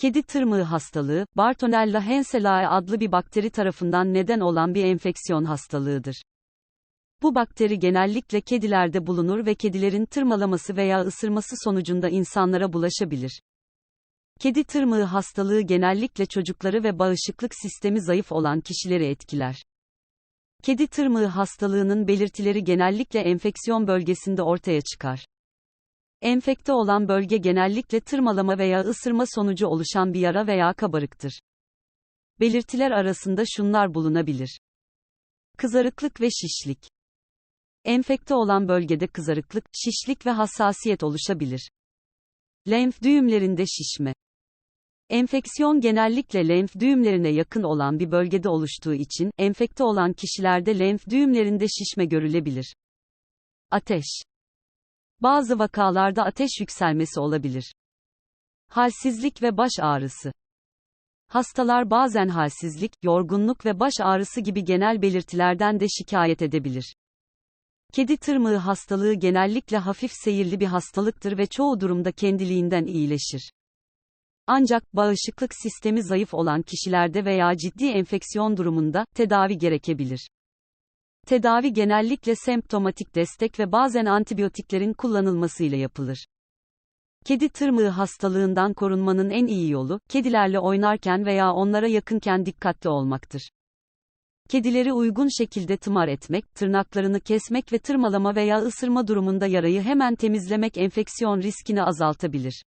Kedi tırmığı hastalığı, Bartonella henselae adlı bir bakteri tarafından neden olan bir enfeksiyon hastalığıdır. Bu bakteri genellikle kedilerde bulunur ve kedilerin tırmalaması veya ısırması sonucunda insanlara bulaşabilir. Kedi tırmığı hastalığı genellikle çocukları ve bağışıklık sistemi zayıf olan kişileri etkiler. Kedi tırmığı hastalığının belirtileri genellikle enfeksiyon bölgesinde ortaya çıkar. Enfekte olan bölge genellikle tırmalama veya ısırma sonucu oluşan bir yara veya kabarıktır. Belirtiler arasında şunlar bulunabilir. Kızarıklık ve şişlik. Enfekte olan bölgede kızarıklık, şişlik ve hassasiyet oluşabilir. Lenf düğümlerinde şişme. Enfeksiyon genellikle lenf düğümlerine yakın olan bir bölgede oluştuğu için, enfekte olan kişilerde lenf düğümlerinde şişme görülebilir. Ateş. Bazı vakalarda ateş yükselmesi olabilir. Halsizlik ve baş ağrısı. Hastalar bazen halsizlik, yorgunluk ve baş ağrısı gibi genel belirtilerden de şikayet edebilir. Kedi tırmığı hastalığı genellikle hafif seyirli bir hastalıktır ve çoğu durumda kendiliğinden iyileşir. Ancak bağışıklık sistemi zayıf olan kişilerde veya ciddi enfeksiyon durumunda tedavi gerekebilir. Tedavi genellikle semptomatik destek ve bazen antibiyotiklerin kullanılmasıyla yapılır. Kedi tırmığı hastalığından korunmanın en iyi yolu, kedilerle oynarken veya onlara yakınken dikkatli olmaktır. Kedileri uygun şekilde tımar etmek, tırnaklarını kesmek ve tırmalama veya ısırma durumunda yarayı hemen temizlemek enfeksiyon riskini azaltabilir.